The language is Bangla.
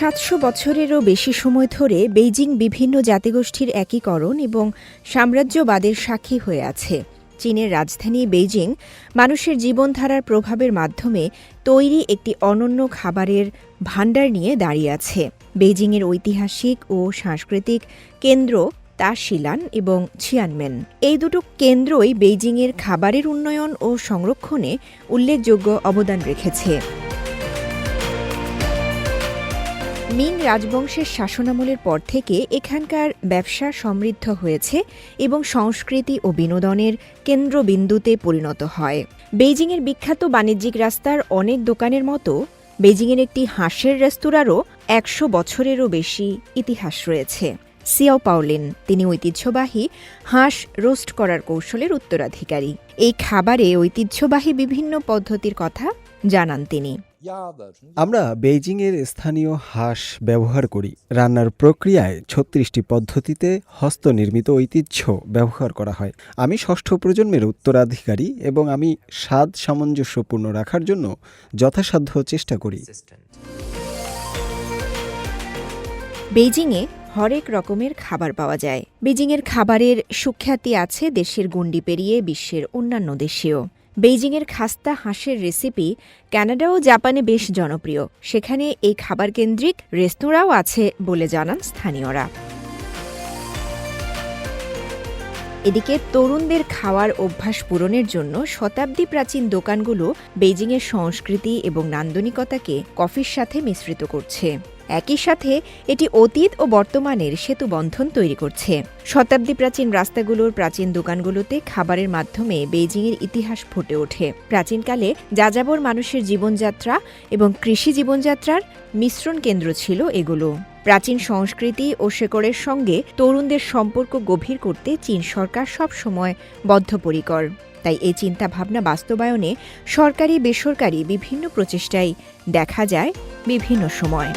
সাতশো বছরেরও বেশি সময় ধরে বেইজিং বিভিন্ন জাতিগোষ্ঠীর একীকরণ এবং সাম্রাজ্যবাদের সাক্ষী হয়ে আছে। চীনের রাজধানী বেইজিং মানুষের জীবনধারার প্রভাবের মাধ্যমে তৈরি একটি অনন্য খাবারের ভাণ্ডার নিয়ে দাঁড়িয়ে আছে। বেইজিংয়ের ঐতিহাসিক ও সাংস্কৃতিক কেন্দ্র তা শিলান এবং ছিয়ানমেন। এই দুটো কেন্দ্রই বেইজিংয়ের খাবারের উন্নয়ন ও সংরক্ষণে উল্লেখযোগ্য অবদান রেখেছে। মিং রাজবংশের শাসনামলের পর থেকে এখানকার ব্যবসা সমৃদ্ধ হয়েছে এবং সংস্কৃতি ও বিনোদনের কেন্দ্রবিন্দুতে পরিণত হয়। বেইজিংয়ের বিখ্যাত বাণিজ্যিক রাস্তার অনেক দোকানের মতো বেইজিংয়ের একটি হাঁসের রেস্তোরাঁরও একশো বছরেরও বেশি ইতিহাস রয়েছে। সিয়াও পাওলিন, তিনি ঐতিহ্যবাহী হাঁস রোস্ট করার কৌশলের উত্তরাধিকারী। এই খাবারে ঐতিহ্যবাহী বিভিন্ন পদ্ধতির কথা জানান তিনি। আমরা বেইজিংয়ের স্থানীয় হাঁস ব্যবহার করি। রান্নার প্রক্রিয়ায় ছত্রিশটি পদ্ধতিতে হস্তনির্মিত ঐতিহ্য ব্যবহার করা হয়। আমি ষষ্ঠ প্রজন্মের উত্তরাধিকারী এবং আমি স্বাদ সামঞ্জস্যপূর্ণ রাখার জন্য যথাসাধ্য চেষ্টা করি। বেইজিংয়ে হরেক রকমের খাবার পাওয়া যায়। বেইজিংয়ের খাবারের সুখ্যাতি আছে দেশের গণ্ডি পেরিয়ে বিশ্বের অন্যান্য দেশেও। বেইজিংয়ের খাস্তা হাঁসের রেসিপি কানাডা ও জাপানে বেশ জনপ্রিয়। সেখানে এই খাবার কেন্দ্রিক রেস্তোরাঁও আছে বলে জানান স্থানীয়রা। এদিকে তরুণদের খাওয়ার অভ্যাস পূরণের জন্য শতাব্দী প্রাচীন দোকানগুলো বেইজিংয়ের সংস্কৃতি এবং নান্দনিকতাকে কফির সাথে মিশ্রিত করছে। একই সাথে এটি অতীত ও বর্তমানের সেতু বন্ধন তৈরি করছে। শতাব্দী প্রাচীন রাস্তাগুলোর প্রাচীন দোকানগুলোতে খাবারের মাধ্যমে বেইজিংয়ের ইতিহাস ফুটে ওঠে। প্রাচীনকালে যাযাবর মানুষের জীবনযাত্রা এবং কৃষি জীবনযাত্রার মিশ্রণ কেন্দ্র ছিল এগুলো। প্রাচীন সংস্কৃতি ও শেকড়ের সঙ্গে তরুণদের সম্পর্ক গভীর করতে চীন সরকার সবসময় বদ্ধপরিকর। তাই এই চিন্তাভাবনা বাস্তবায়নে সরকারি বেসরকারি বিভিন্ন প্রচেষ্টায় দেখা যায় বিভিন্ন সময়।